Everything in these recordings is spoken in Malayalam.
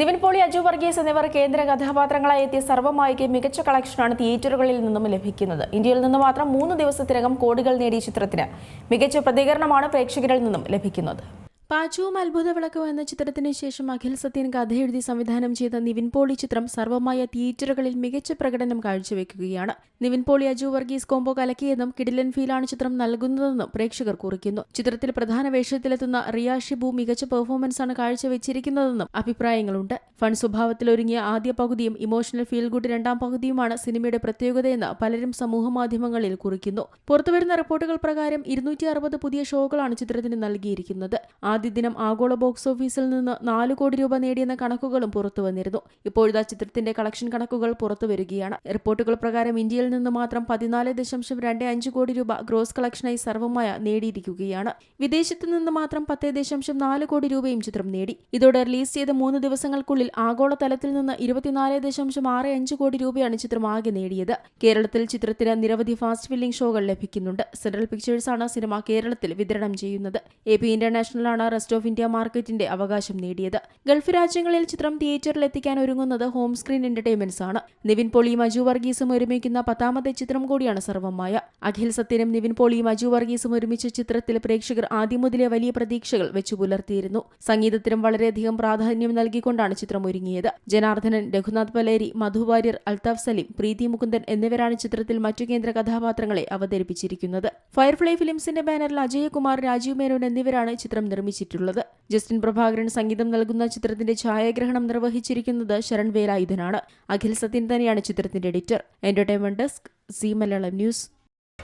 നിവിൻ പോളി അജു വർഗീസ് എന്നിവർ കേന്ദ്ര കഥാപാത്രങ്ങളായി എത്തിയ സർവമായിക്ക് മികച്ച കളക്ഷനാണ് തിയേറ്ററുകളിൽ നിന്നും ലഭിക്കുന്നത്. ഇന്ത്യയിൽ നിന്ന് മാത്രം മൂന്ന് ദിവസത്തിനകം കോടികൾ നേടിയ ചിത്രത്തിന് മികച്ച പ്രതികരണമാണ് പ്രേക്ഷകരിൽ നിന്നും ലഭിക്കുന്നത്. പാച്ചുവും അത്ഭുത വിളക്കും എന്ന ചിത്രത്തിന് ശേഷം അഖിൽ സത്യൻ കഥയെഴുതി സംവിധാനം ചെയ്ത നിവിൻ പോളി ചിത്രം സർവമായ തിയേറ്ററുകളിൽ മികച്ച പ്രകടനം കാഴ്ചവെക്കുകയാണ്. നിവിൻ പോളി അജു വർഗീസ് കോംബോ കലക്കിയെന്നും കിഡിലൻ ഫീലാണ് ചിത്രം നൽകുന്നതെന്നും പ്രേക്ഷകർ കുറിക്കുന്നു. ചിത്രത്തിൽ പ്രധാന വേഷത്തിലെത്തുന്ന റിയ ഷിബു മികച്ച പെർഫോമൻസാണ് കാഴ്ചവെച്ചിരിക്കുന്നതെന്നും അഭിപ്രായങ്ങളുണ്ട്. ഫൺ സ്വഭാവത്തിൽ ഒരുങ്ങിയ ആദ്യ പകുതിയും ഇമോഷണൽ ഫീൽ ഗുഡ് രണ്ടാം പകുതിയുമാണ് സിനിമയുടെ പ്രത്യേകതയെന്ന് പലരും സമൂഹമാധ്യമങ്ങളിൽ കുറിക്കുന്നു. പുറത്തുവരുന്ന റിപ്പോർട്ടുകൾ പ്രകാരം ഇരുന്നൂറ്റി പുതിയ ഷോകളാണ് ചിത്രത്തിന് നൽകിയിരിക്കുന്നത്. ആദ്യ ദിനം ആഗോള ബോക്സ് ഓഫീസിൽ നിന്ന് നാല് കോടി രൂപ നേടിയെന്ന കണക്കുകളും പുറത്തു വന്നിരുന്നു. ഇപ്പോഴത്തെ ചിത്രത്തിന്റെ കളക്ഷൻ കണക്കുകൾ പുറത്തു വരികയാണ്. റിപ്പോർട്ടുകൾ പ്രകാരം ഇന്ത്യയിൽ നിന്ന് മാത്രം പതിനാല് ദശാംശം രണ്ട് അഞ്ച് കോടി രൂപ ഗ്രോസ് കളക്ഷനായി സർവമായ നേടിയിരിക്കുകയാണ്. വിദേശത്തു നിന്ന് മാത്രം പത്ത് ദശാംശം നാല് കോടി രൂപയും ചിത്രം നേടി. ഇതോടെ റിലീസ് ചെയ്ത മൂന്ന് ദിവസങ്ങൾക്കുള്ളിൽ ആഗോള തലത്തിൽ നിന്ന് ഇരുപത്തിനാല് ദശാംശം ആറ് അഞ്ച് കോടി രൂപയാണ് ചിത്രം ആകെ നേടിയത്. കേരളത്തിൽ ചിത്രത്തിന് നിരവധി ഫാസ്റ്റ് ഫില്ലിംഗ് ഷോകൾ ലഭിക്കുന്നുണ്ട്. സെൻട്രൽ പിക്ചേഴ്സാണ് സിനിമ കേരളത്തിൽ വിതരണം ചെയ്യുന്നത്. എ പി ഇന്റർനാഷണലാണ് റെസ്റ്റ് ഓഫ് ഇന്ത്യ മാർക്കറ്റിന്റെ അവകാശം നേടിയത്. ഗൾഫ് രാജ്യങ്ങളിൽ ചിത്രം തിയേറ്ററിൽ എത്തിക്കാൻ ഒരുങ്ങുന്നത് ഹോം സ്ക്രീൻ എന്റർടൈൻമെന്റ്സ് ആണ്. നിവിൻ പോളിയും അജു വർഗീസും ഒരുമിക്കുന്ന പത്താമത്തെ ചിത്രം കൂടിയാണ് സർവമായ അഖിൽ സത്യനും നിവിൻ പോളിയും അജു വർഗീസും ഒരുമിച്ച ചിത്രത്തിൽ പ്രേക്ഷകർ ആദ്യം മുതലേ വലിയ പ്രതീക്ഷകൾ വെച്ചു പുലർത്തിയിരുന്നു. സംഗീതത്തിനും വളരെയധികം പ്രാധാന്യം നൽകിക്കൊണ്ടാണ് ചിത്രം ഒരുങ്ങിയത്. ജനാർദ്ദനൻ രഘുനാഥ് പലേരി മധു വാര്യർ അൽതാഫ് സലീം പ്രീതി മുകുന്ദൻ എന്നിവരാണ് ചിത്രത്തിൽ മറ്റു കേന്ദ്ര കഥാപാത്രങ്ങളെ അവതരിപ്പിച്ചിരിക്കുന്നത്. ഫയർഫ്ലൈ ഫിലിംസിന്റെ ബാനറിൽ അജയകുമാർ രാജീവ് മേനോൻ എന്നിവരാണ് ചിത്രം നിർമ്മിച്ചിട്ടുള്ളത്. ജസ്റ്റിൻ പ്രഭാകരൻ സംഗീതം നൽകുന്ന ചിത്രത്തിന്റെ ഛായാഗ്രഹണം നിർവഹിച്ചിരിക്കുന്നത് ശരൺ വേലായുധനാണ്. അഖിൽ സത്യൻ തന്നെയാണ് ചിത്രത്തിന്റെ editor. Entertainment desk Zee Malayalam news.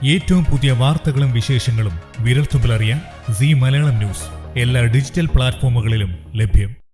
ഏറ്റവും പുതിയ വാർത്തകളും വിശേഷങ്ങളും വിരൽത്തുമ്പിൽ അറിയാൻ സി മലയാളം ന്യൂസ്. എല്ലാ ഡിജിറ്റൽ പ്ലാറ്റ്ഫോമുകളിലും ലഭ്യം.